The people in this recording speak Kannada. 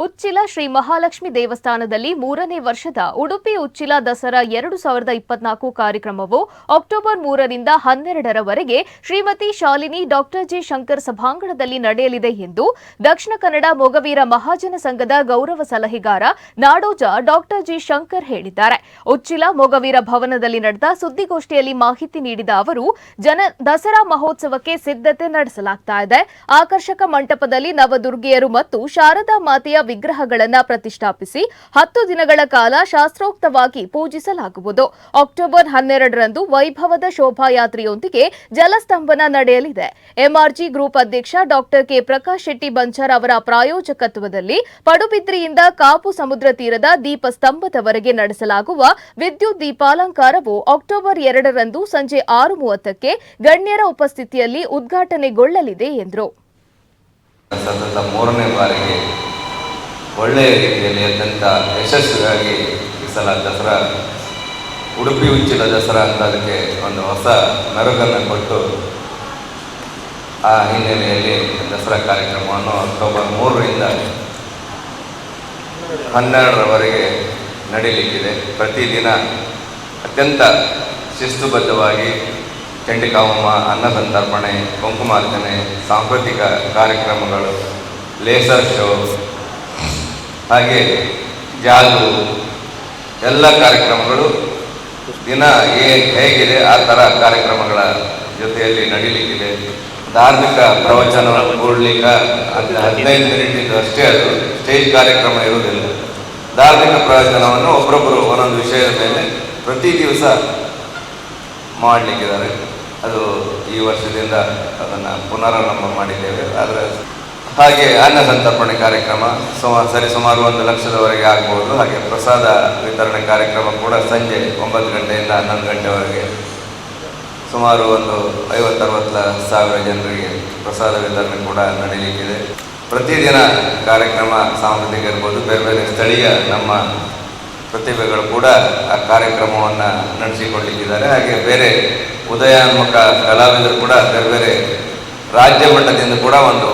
ಉಚ್ಚಿಲ ಶ್ರೀ ಮಹಾಲಕ್ಷ್ಮಿ ದೇವಸ್ಥಾನದಲ್ಲಿ ಮೂರನೇ ವರ್ಷದ ಉಡುಪಿ ಉಚ್ಚಿಲ ದಸರಾ ಎರಡು ಸಾವಿರದ ಇಪ್ಪತ್ನಾಲ್ಕು ಕಾರ್ಯಕ್ರಮವು ಅಕ್ಟೋಬರ್ ಮೂರರಿಂದ ಹನ್ನೆರಡರವರೆಗೆ ಶ್ರೀಮತಿ ಶಾಲಿನಿ ಡಾಕ್ಟರ್ ಜಿ ಶಂಕರ್ ಸಭಾಂಗಣದಲ್ಲಿ ನಡೆಯಲಿದೆ ಎಂದು ದಕ್ಷಿಣ ಕನ್ನಡ ಮೊಗವೀರ ಮಹಾಜನ ಸಂಘದ ಗೌರವ ಸಲಹೆಗಾರ ನಾಡೋಜ ಡಾಕ್ಟರ್ ಜಿ ಶಂಕರ್ ಹೇಳಿದ್ದಾರೆ. ಉಚ್ಚಿಲ ಮೊಗವೀರ ಭವನದಲ್ಲಿ ನಡೆದ ಸುದ್ದಿಗೋಷ್ಠಿಯಲ್ಲಿ ಮಾಹಿತಿ ನೀಡಿದ ಅವರು, ಜನ ದಸರಾ ಮಹೋತ್ಸವಕ್ಕೆ ಸಿದ್ಧತೆ ನಡೆಸಲಾಗ್ತಾ ಇದೆ. ಆಕರ್ಷಕ ಮಂಟಪದಲ್ಲಿ ನವದುರ್ಗಿಯರು ಮತ್ತು ಶಾರದಾ ಮಾತೆಯ ವಿಗ್ರಹಗಳನ್ನು ಪ್ರತಿಷ್ಠಾಪಿಸಿ ಹತ್ತು ದಿನಗಳ ಕಾಲ ಶಾಸ್ತ್ರೋಕ್ತವಾಗಿ ಪೂಜಿಸಲಾಗುವುದು. ಅಕ್ಟೋಬರ್ ಹನ್ನೆರಡರಂದು ವೈಭವದ ಶೋಭಾಯಾತ್ರೆಯೊಂದಿಗೆ ಜಲಸ್ತಂಭನ ನಡೆಯಲಿದೆ. ಎಂಆರ್ಜಿ ಗ್ರೂಪ್ ಅಧ್ಯಕ್ಷ ಡಾಕ್ಟರ್ ಕೆ ಪ್ರಕಾಶ್ ಶೆಟ್ಟಿ ಬಂಚರ್ ಅವರ ಪ್ರಾಯೋಜಕತ್ವದಲ್ಲಿ ಪಡುಬಿದ್ರಿಯಿಂದ ಕಾಪು ಸಮುದ್ರ ತೀರದ ದೀಪ ಸ್ತಂಭದವರೆಗೆ ನಡೆಸಲಾಗುವ ವಿದ್ಯುತ್ ದೀಪಾಲಂಕಾರವು ಅಕ್ಟೋಬರ್ ಎರಡರಂದು ಸಂಜೆ ಆರು ಮೂವತ್ತಕ್ಕೆ ಗಣ್ಯರ ಉಪಸ್ಥಿತಿಯಲ್ಲಿ ಉದ್ಘಾಟನೆಗೊಳ್ಳಲಿದೆ ಎಂದರು. ಒಳ್ಳೆಯ ರೀತಿಯಲ್ಲಿ ಅತ್ಯಂತ ಯಶಸ್ವಿಯಾಗಿ ಈ ಸಲ ದಸರಾ ಉಡುಪಿ ಉಚ್ಚಿಲ ದಸರಾ ಅಂತ ಅದಕ್ಕೆ ಒಂದು ಹೊಸ ಮೆರುಗನ್ನು ಕೊಟ್ಟು ಆ ಹಿನ್ನೆಲೆಯಲ್ಲಿ ದಸರಾ ಕಾರ್ಯಕ್ರಮವನ್ನು ಅಕ್ಟೋಬರ್ ಮೂರರಿಂದ ಹನ್ನೆರಡರವರೆಗೆ ನಡೀಲಿಕ್ಕಿದೆ. ಪ್ರತಿದಿನ ಅತ್ಯಂತ ಶಿಸ್ತುಬದ್ಧವಾಗಿ ಚಂಡಿಕಾಮಮ್ಮ ಅನ್ನಸಂತರ್ಪಣೆ ಕುಂಕುಮಾರ್ಚನೆ, ಸಾಂಸ್ಕೃತಿಕ ಕಾರ್ಯಕ್ರಮಗಳು, ಲೇಸರ್ ಶೋ ಹಾಗೆ ಜಾದು ಎಲ್ಲ ಕಾರ್ಯಕ್ರಮಗಳು ದಿನ ಏ ಹೇಗಿದೆ, ಆ ಥರ ಕಾರ್ಯಕ್ರಮಗಳ ಜೊತೆಯಲ್ಲಿ ನಡೀಲಿಕ್ಕಿದೆ. ಧಾರ್ಮಿಕ ಪ್ರವಚನ ಕೊಡ್ಲಿಕ್ಕೆ ಹದಿನೈದು ಮಿನಿಟ್ ಅಷ್ಟೇ ಅದು, ಸ್ಟೇಜ್ ಕಾರ್ಯಕ್ರಮ ಇರುವುದಿಲ್ಲ. ಧಾರ್ಮಿಕ ಪ್ರವಚನವನ್ನು ಒಬ್ಬರೊಬ್ಬರು ಒಂದೊಂದು ವಿಷಯದ ಮೇಲೆ ಪ್ರತಿ ದಿವಸ ಮಾಡಲಿಕ್ಕಿದ್ದಾರೆ. ಅದು ಈ ವರ್ಷದಿಂದ ಅದನ್ನು ಪುನರಾರಂಭ ಮಾಡಿದ್ದೇವೆ. ಆದರೆ ಹಾಗೆ ಅನ್ನ ಸಂತರ್ಪಣೆ ಕಾರ್ಯಕ್ರಮ ಸುಮಾರು ಸರಿ ಸುಮಾರು ಒಂದು ಲಕ್ಷದವರೆಗೆ ಆಗ್ಬೋದು. ಹಾಗೆ ಪ್ರಸಾದ ವಿತರಣೆ ಕಾರ್ಯಕ್ರಮ ಕೂಡ ಸಂಜೆ ಒಂಬತ್ತು ಗಂಟೆಯಿಂದ ಹನ್ನೊಂದು ಗಂಟೆವರೆಗೆ ಸುಮಾರು ಒಂದು ಐವತ್ತರವತ್ತು ಸಾವಿರ ಜನರಿಗೆ ಪ್ರಸಾದ ವಿತರಣೆ ಕೂಡ ನಡೀಲಿಕ್ಕಿದೆ. ಪ್ರತಿದಿನ ಕಾರ್ಯಕ್ರಮ ಸಾಂಸ್ಕೃತಿಕ ಇರ್ಬೋದು, ಬೇರೆ ಬೇರೆ ಸ್ಥಳೀಯ ನಮ್ಮ ಪ್ರತಿಭೆಗಳು ಕೂಡ ಆ ಕಾರ್ಯಕ್ರಮವನ್ನು ನಡೆಸಿಕೊಳ್ಳಿಕ್ಕಿದ್ದಾರೆ ಹಾಗೆ ಬೇರೆ ಉದಯೋನ್ಮುಖ ಕಲಾವಿದರು ಕೂಡ ಬೇರೆ ಬೇರೆ ರಾಜ್ಯ ಮಟ್ಟದಿಂದ ಕೂಡ ಒಂದು